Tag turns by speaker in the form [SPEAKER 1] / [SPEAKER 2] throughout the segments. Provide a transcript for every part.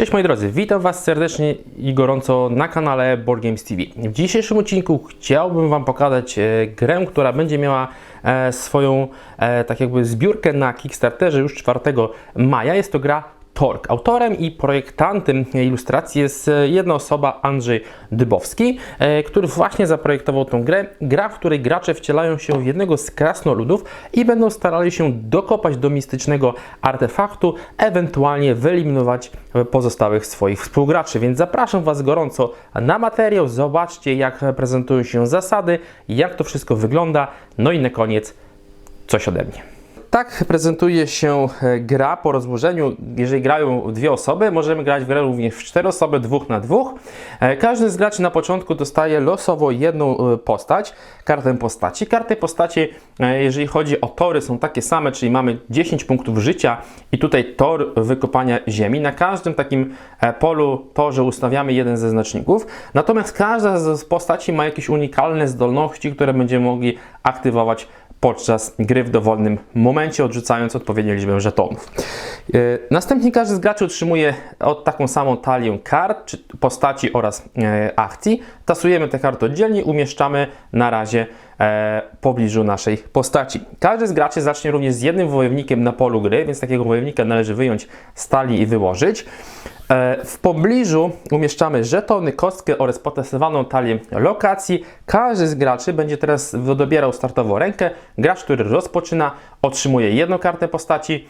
[SPEAKER 1] Cześć moi drodzy, witam Was serdecznie i gorąco na kanale Board Games TV. W dzisiejszym odcinku chciałbym Wam pokazać e, grę, która będzie miała e, swoją e, tak jakby zbiórkę na Kickstarterze już 4 maja. Jest to gra Tork. Autorem i projektantem ilustracji jest e, jedna osoba, Andrzej Dybowski, e, który właśnie zaprojektował tą grę. Gra, w której gracze wcielają się w jednego z krasnoludów i będą starali się dokopać do mistycznego artefaktu, ewentualnie wyeliminować pozostałych swoich współgraczy. Więc zapraszam Was gorąco na materiał. Zobaczcie, jak prezentują się zasady, jak to wszystko wygląda. No i na koniec coś ode mnie. Tak prezentuje się e, gra po rozłożeniu. Jeżeli grają dwie osoby, możemy grać w grę również w cztery osoby, dwóch na dwóch. E, Każdy z graczy na początku dostaje losowo jedną e, postać, kartę postaci. Karty postaci, jeżeli chodzi o tory, są takie same, czyli mamy 10 punktów życia i tutaj tor wykopania ziemi. Na każdym takim polu, torze ustawiamy jeden ze znaczników. Natomiast każda z postaci ma jakieś unikalne zdolności, które będziemy mogli aktywować podczas gry w dowolnym momencie, odrzucając odpowiednią liczbę żetonów. E, Następnie każdy z graczy otrzymuje od taką samą talię kart, czy postaci oraz e, akcji. Tasujemy te karty oddzielnie, umieszczamy na razie e, w pobliżu naszej postaci. Każdy z graczy zacznie również z jednym wojownikiem na polu gry, więc takiego wojownika należy wyjąć z talii i wyłożyć. E, W pobliżu umieszczamy żetony, kostkę oraz potestowaną talię lokacji. Każdy z graczy będzie teraz dobierał startową rękę. Gracz, który rozpoczyna, otrzymuje jedną kartę postaci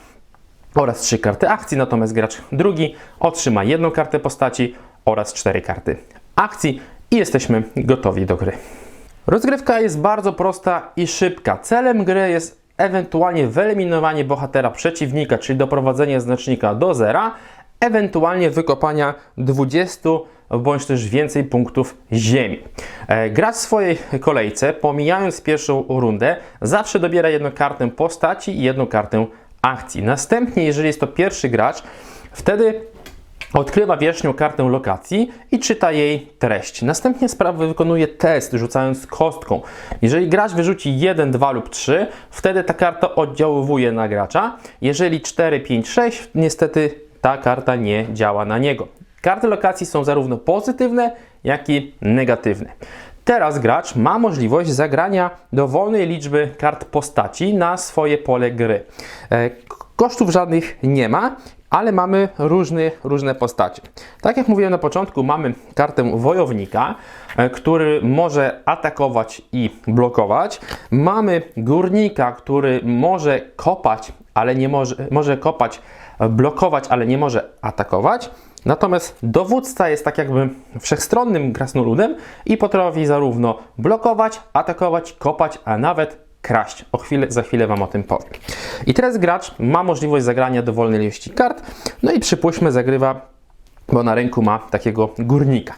[SPEAKER 1] oraz trzy karty akcji, natomiast gracz drugi otrzyma jedną kartę postaci oraz cztery karty akcji i jesteśmy gotowi do gry. Rozgrywka jest bardzo prosta i szybka. Celem gry jest ewentualnie wyeliminowanie bohatera przeciwnika, czyli doprowadzenie znacznika do zera, ewentualnie wykopania 20 bądź też więcej punktów ziemi. E, Gracz w swojej kolejce, pomijając pierwszą rundę, zawsze dobiera jedną kartę postaci i jedną kartę akcji. Następnie, jeżeli jest to pierwszy gracz, wtedy Odkrywa wierzchnią kartę lokacji i czyta jej treść. Następnie sprawa wykonuje test, rzucając kostką. Jeżeli gracz wyrzuci 1, 2 lub 3, wtedy ta karta oddziaływuje na gracza. Jeżeli 4, 5, 6, niestety ta karta nie działa na niego. Karty lokacji są zarówno pozytywne, jak i negatywne. Teraz gracz ma możliwość zagrania dowolnej liczby kart postaci na swoje pole gry. E, Kosztów żadnych nie ma, ale mamy różne, różne postacie. Tak jak mówiłem na początku, mamy kartę wojownika, e, który może atakować i blokować. Mamy górnika, który może kopać, ale nie może, może kopać, blokować, ale nie może atakować. Natomiast dowódca jest tak jakby wszechstronnym krasnoludem i potrafi zarówno blokować, atakować, kopać, a nawet kraść. O chwilę, za chwilę Wam o tym powiem. I teraz gracz ma możliwość zagrania dowolnej ilości kart, no i przypuśćmy zagrywa, bo na ręku ma takiego górnika.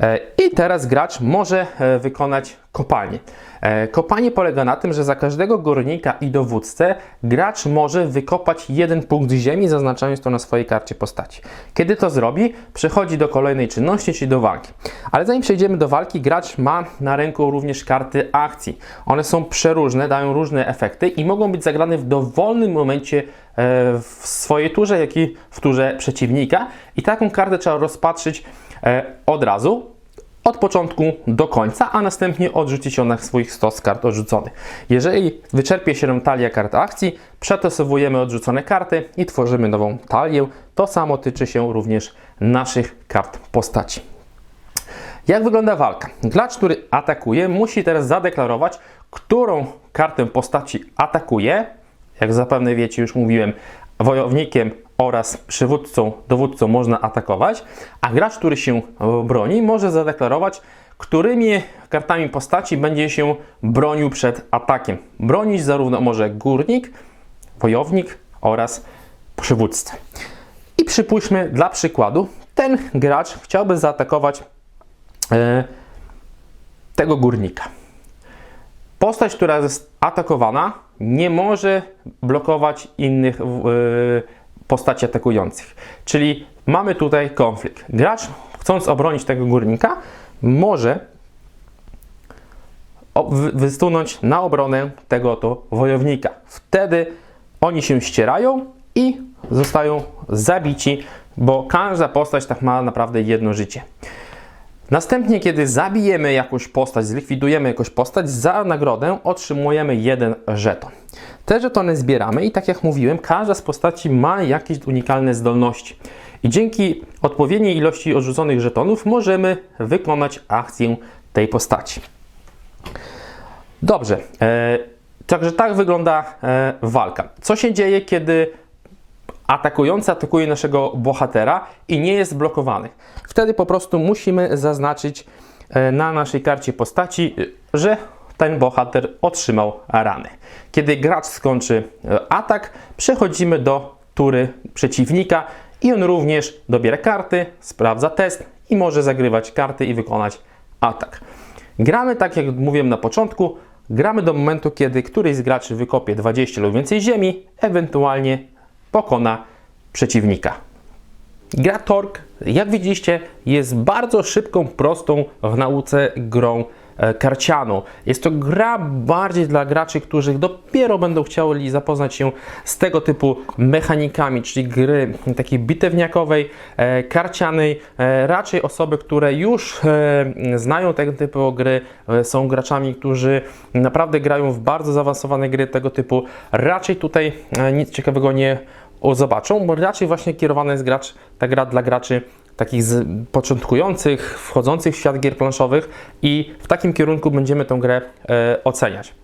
[SPEAKER 1] E, I teraz gracz może e, wykonać kopalnię. E, Kopanie polega na tym, że za każdego górnika i dowódcę gracz może wykopać jeden punkt ziemi, zaznaczając to na swojej karcie postaci. Kiedy to zrobi, przechodzi do kolejnej czynności, czyli do walki. Ale zanim przejdziemy do walki, gracz ma na ręku również karty akcji. One są przeróżne, dają różne efekty i mogą być zagrane w dowolnym momencie w swojej turze, jak i w turze przeciwnika. I taką kartę trzeba rozpatrzyć od razu, od początku do końca, a następnie odrzucić ją na swoich stos kart odrzuconych. Jeżeli wyczerpie się talia kart akcji, przetosowujemy odrzucone karty i tworzymy nową talię. To samo tyczy się również naszych kart postaci. Jak wygląda walka? Gracz, który atakuje, musi teraz zadeklarować, którą kartę postaci atakuje. Jak zapewne wiecie, już mówiłem, wojownikiem oraz przywódcą, dowódcą można atakować, a gracz, który się broni, może zadeklarować, którymi kartami postaci będzie się bronił przed atakiem. Bronić zarówno może górnik, wojownik oraz przywódca. I przypuśćmy dla przykładu, ten gracz chciałby zaatakować e, tego górnika. Postać, która jest atakowana, nie może blokować innych e, postaci atakujących. Czyli mamy tutaj konflikt. Gracz, chcąc obronić tego górnika, może wysunąć na obronę tego to wojownika. Wtedy oni się ścierają i zostają zabici bo każda postać tak ma naprawdę jedno życie. Następnie, kiedy zabijemy jakąś postać, zlikwidujemy jakąś postać, za nagrodę otrzymujemy jeden żeton. Te żetony zbieramy i tak jak mówiłem, każda z postaci ma jakieś unikalne zdolności. I dzięki odpowiedniej ilości odrzuconych żetonów możemy wykonać akcję tej postaci. Dobrze, e, także tak wygląda e, walka. Co się dzieje, kiedy atakujący atakuje naszego bohatera i nie jest blokowany? Wtedy po prostu musimy zaznaczyć e, na naszej karcie postaci, że ten bohater otrzymał rany. Kiedy gracz skończy e, atak, przechodzimy do tury przeciwnika i on również dobiera karty, sprawdza test i może zagrywać karty i wykonać atak. Gramy tak jak mówiłem na początku, gramy do momentu, kiedy któryś z graczy wykopie 20 lub więcej ziemi, ewentualnie pokona przeciwnika. Gra Torque, jak widzieliście, jest bardzo szybką, prostą w nauce grą e, karcianą. Jest to gra bardziej dla graczy, którzy dopiero będą chcieli zapoznać się z tego typu mechanikami, czyli gry takiej bitewniakowej, e, karcianej. E, raczej osoby, które już znają tego typu gry, są graczami, którzy naprawdę grają w bardzo zaawansowane gry tego typu. Raczej tutaj nic ciekawego nie zobaczą, bo raczej właśnie kierowana jest gracz, ta gra dla graczy takich z, początkujących, wchodzących w świat gier planszowych i w takim kierunku będziemy tę grę e, oceniać.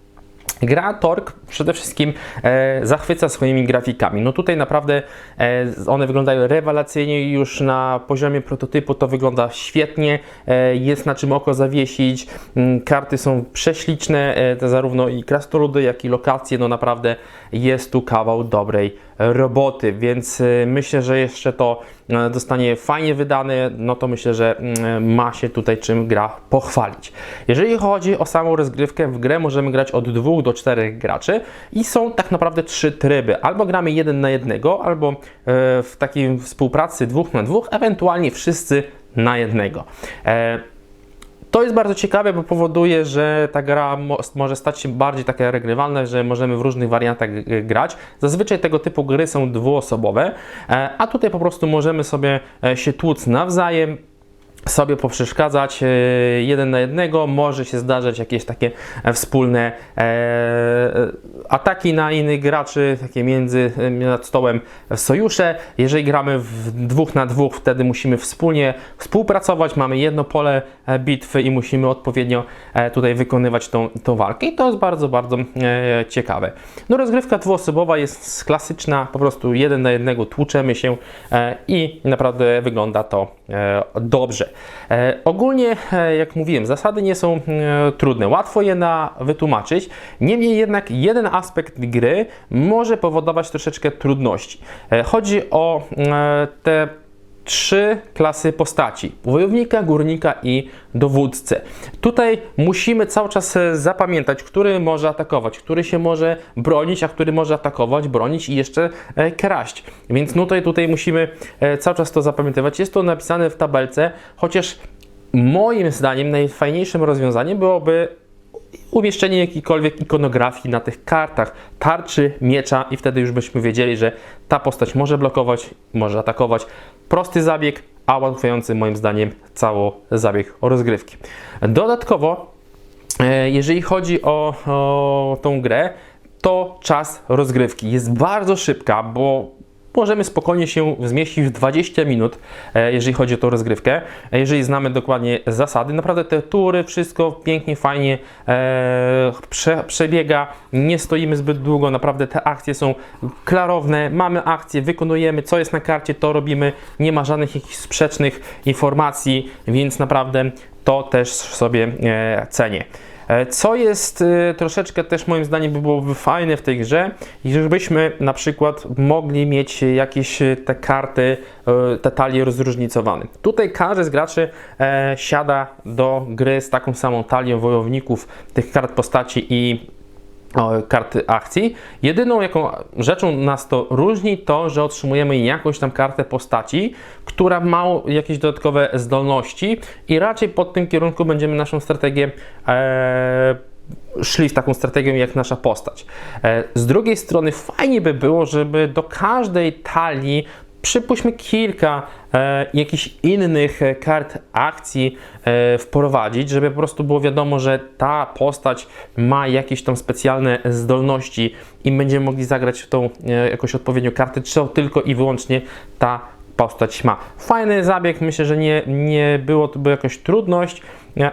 [SPEAKER 1] Gra Torque przede wszystkim e, zachwyca swoimi grafikami. No tutaj naprawdę e, one wyglądają rewelacyjnie już na poziomie prototypu to wygląda świetnie, e, jest na czym oko zawiesić, mm, karty są prześliczne, e, zarówno i krasnoludy, jak i lokacje, no naprawdę jest tu kawał dobrej roboty, więc e, myślę, że jeszcze to e, dostanie fajnie wydane, no to myślę, że mm, ma się tutaj czym gra pochwalić. Jeżeli chodzi o samą rozgrywkę, w grę możemy grać od dwóch do czterech graczy i są tak naprawdę trzy tryby. Albo gramy jeden na jednego, albo e, w takiej współpracy dwóch na dwóch, ewentualnie wszyscy na jednego. To jest bardzo ciekawe, bo powoduje, że ta gra mo może stać się bardziej taka regrywalna, że możemy w różnych wariantach grać. Zazwyczaj tego typu gry są dwuosobowe, e, a tutaj po prostu możemy sobie e, się tłuc nawzajem, sobie poprzeszkadzać e, jeden na jednego, może się zdarzać jakieś takie e, wspólne e, ataki na innych graczy, takie między nad stołem sojusze. Jeżeli gramy w dwóch na dwóch, wtedy musimy wspólnie współpracować, mamy jedno pole bitwy i musimy odpowiednio tutaj wykonywać tą, tą walkę i to jest bardzo, bardzo ciekawe. No rozgrywka dwuosobowa jest klasyczna, po prostu jeden na jednego tłuczemy się i naprawdę wygląda to dobrze. E, ogólnie, e, jak mówiłem, zasady nie są e, trudne, łatwo je na wytłumaczyć. Niemniej jednak jeden aspekt gry może powodować troszeczkę trudności. E, chodzi o e, te trzy klasy postaci: wojownika, górnika i dowódcę. Tutaj musimy cały czas e, zapamiętać, który może atakować, który się może bronić, a który może atakować, bronić i jeszcze e, kraść. Więc tutaj, tutaj musimy e, cały czas to zapamiętywać. Jest to napisane w tabelce, chociaż moim zdaniem najfajniejszym rozwiązaniem byłoby umieszczenie jakiejkolwiek ikonografii na tych kartach, tarczy, miecza i wtedy już byśmy wiedzieli, że ta postać może blokować, może atakować. Prosty zabieg, a ułatwiający moim zdaniem cały zabieg rozgrywki. Dodatkowo, e, jeżeli chodzi o, o tą grę, to czas rozgrywki jest bardzo szybka, bo możemy spokojnie się zmieścić w 20 minut, e, jeżeli chodzi o tą rozgrywkę. E, Jeżeli znamy dokładnie zasady, naprawdę te tury, wszystko pięknie, fajnie e, prze, przebiega, nie stoimy zbyt długo, naprawdę te akcje są klarowne, mamy akcje, wykonujemy, co jest na karcie, to robimy, nie ma żadnych jakichś sprzecznych informacji, więc naprawdę to też sobie cenię. E, Co jest e, troszeczkę też moim zdaniem by byłoby fajne w tej grze, żebyśmy na przykład mogli mieć jakieś e, te karty, te talie rozróżnicowane. Tutaj każdy z graczy siada do gry z taką samą talią wojowników, tych kart postaci i karty akcji. Jedyną jaką rzeczą nas to różni, to że otrzymujemy jakąś tam kartę postaci, która ma jakieś dodatkowe zdolności i raczej pod tym kierunku będziemy naszą strategię e, szli w taką strategię jak nasza postać. E, z drugiej strony fajnie by było, żeby do każdej talii przypuśćmy kilka e, jakichś innych e, kart akcji e, wprowadzić, żeby po prostu było wiadomo, że ta postać ma jakieś tam specjalne zdolności i będziemy mogli zagrać w tą e, jakoś odpowiednią kartę, czy tylko i wyłącznie ta postać ma. Fajny zabieg, myślę, że nie, nie było to by jakaś trudność,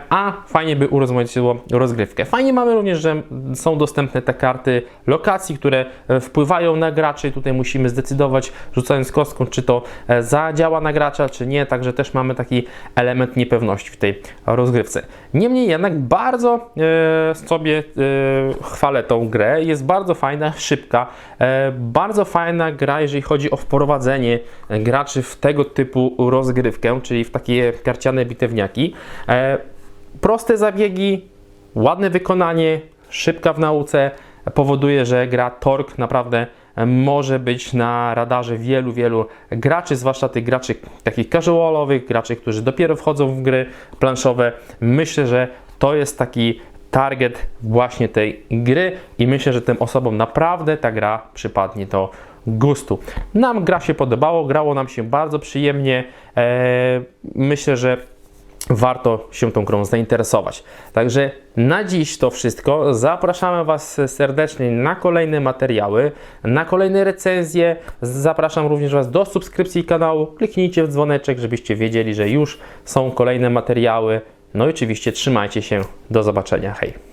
[SPEAKER 1] a fajnie by urozmaiciło rozgrywkę. Fajnie mamy również, że są dostępne te karty lokacji, które e, wpływają na graczy tutaj musimy zdecydować, rzucając kostką, czy to e, zadziała na gracza, czy nie, także też mamy taki element niepewności w tej rozgrywce. Niemniej jednak bardzo e, sobie e, chwalę tą grę, jest bardzo fajna, szybka, e, bardzo fajna gra, jeżeli chodzi o wprowadzenie graczy w tego typu rozgrywkę, czyli w takie karciane bitewniaki. E, proste zabiegi, ładne wykonanie, szybka w nauce powoduje, że gra Tork naprawdę może być na radarze wielu, wielu graczy, zwłaszcza tych graczy takich casualowych, graczy, którzy dopiero wchodzą w gry planszowe. Myślę, że to jest taki target właśnie tej gry i myślę, że tym osobom naprawdę ta gra przypadnie do gustu. Nam gra się podobało, grało nam się bardzo przyjemnie. Eee, myślę, że warto się tą grą zainteresować. Także na dziś to wszystko. Zapraszamy Was serdecznie na kolejne materiały, na kolejne recenzje. Zapraszam również Was do subskrypcji kanału. Kliknijcie w dzwoneczek, żebyście wiedzieli, że już są kolejne materiały. No i oczywiście trzymajcie się. Do zobaczenia. Hej.